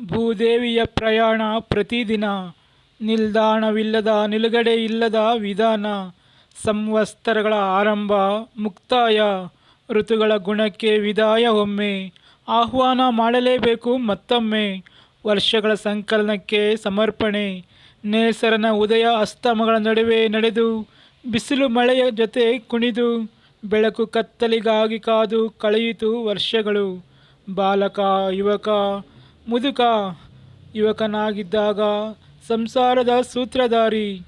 ಭೂದೇವಿಯ ಪ್ರಯಾಣ ಪ್ರತಿದಿನ. ನಿಲ್ದಾಣವಿಲ್ಲದ ನಿಲುಗಡೆ ಇಲ್ಲದ ವಿಧಾನ. ಸಂವತ್ಸರಗಳ ಆರಂಭ, ಮುಕ್ತಾಯ. ಋತುಗಳ ಗುಣಕ್ಕೆ ವಿದಾಯ ಒಮ್ಮೆ. ಆಹ್ವಾನ ಮಾಡಲೇಬೇಕು ಮತ್ತೊಮ್ಮೆ. ವರ್ಷಗಳ ಸಂಕಲನಕ್ಕೆ ಸಮರ್ಪಣೆ. ನೇಸರನ ಉದಯ ಅಸ್ತಮಗಳ ನಡುವೆ ನಡೆದು, ಬಿಸಿಲು ಮಳೆಯ ಜೊತೆ ಕುಣಿದು, ಬೆಳಕು ಕತ್ತಲಿಗಾಗಿ ಕಾದು ಕಳೆಯಿತು ವರ್ಷಗಳು. ಬಾಲಕ, ಯುವಕ ಮುದುಕ, ಯುವಕನಾಗಿದ್ದಾಗ ಸಂಸಾರದ ಸೂತ್ರಧಾರಿ,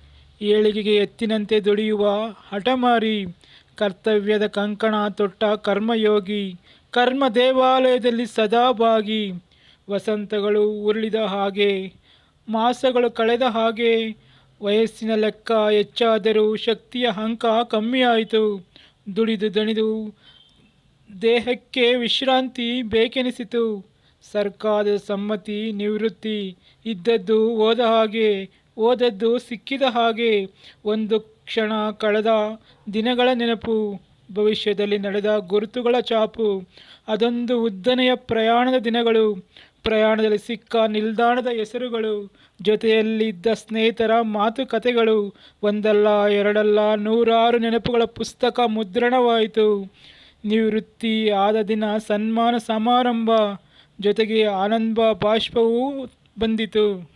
ಏಳಿಗೆಗೆ ಎತ್ತಿನಂತೆ ದುಡಿಯುವ ಹಠಮಾರಿ, ಕರ್ತವ್ಯದ ಕಂಕಣ ತೊಟ್ಟ ಕರ್ಮಯೋಗಿ, ಕರ್ಮ ದೇವಾಲಯದಲ್ಲಿ ಸದಾ ಬಾಗಿ, ವಸಂತಗಳು ಉರುಳಿದ ಹಾಗೆ, ಮಾಸಗಳು ಕಳೆದ ಹಾಗೆ, ವಯಸ್ಸಿನ ಲೆಕ್ಕ ಹೆಚ್ಚಾದರೂ ಶಕ್ತಿಯ ಅಂಕ ಕಮ್ಮಿಯಾಯಿತು. ದುಡಿದು ದಣಿದು ದೇಹಕ್ಕೆ ವಿಶ್ರಾಂತಿ ಬೇಕೆನಿಸಿತು. ಸರ್ಕಾರದ ಸಮ್ಮತಿ, ನಿವೃತ್ತಿ ಇದ್ದದ್ದು ಓದ ಹಾಗೆ ಓದದ್ದು ಸಿಕ್ಕಿದ ಹಾಗೆ. ಒಂದು ಕ್ಷಣ ಕಳೆದ ದಿನಗಳ ನೆನಪು, ಭವಿಷ್ಯದಲ್ಲಿ ನಡೆದ ಗುರುತುಗಳ ಚಾಪು, ಅದೊಂದು ಉದ್ದನೆಯ ಪ್ರಯಾಣದ ದಿನಗಳು, ಪ್ರಯಾಣದಲ್ಲಿ ಸಿಕ್ಕ ನಿಲ್ದಾಣದ ಹೆಸರುಗಳು, ಜೊತೆಯಲ್ಲಿದ್ದ ಸ್ನೇಹಿತರ ಮಾತುಕತೆಗಳು, ಒಂದಲ್ಲ, ಎರಡಲ್ಲ, ನೂರಾರು ನೆನಪುಗಳ ಪುಸ್ತಕ ಮುದ್ರಣವಾಯಿತು. ನಿವೃತ್ತಿ ಆದ ದಿನ ಸನ್ಮಾನ ಸಮಾರಂಭ ಜೊತೆಗೆ ಆನಂದ ಬಾಷ್ಪವೂ ಬಂದಿತು.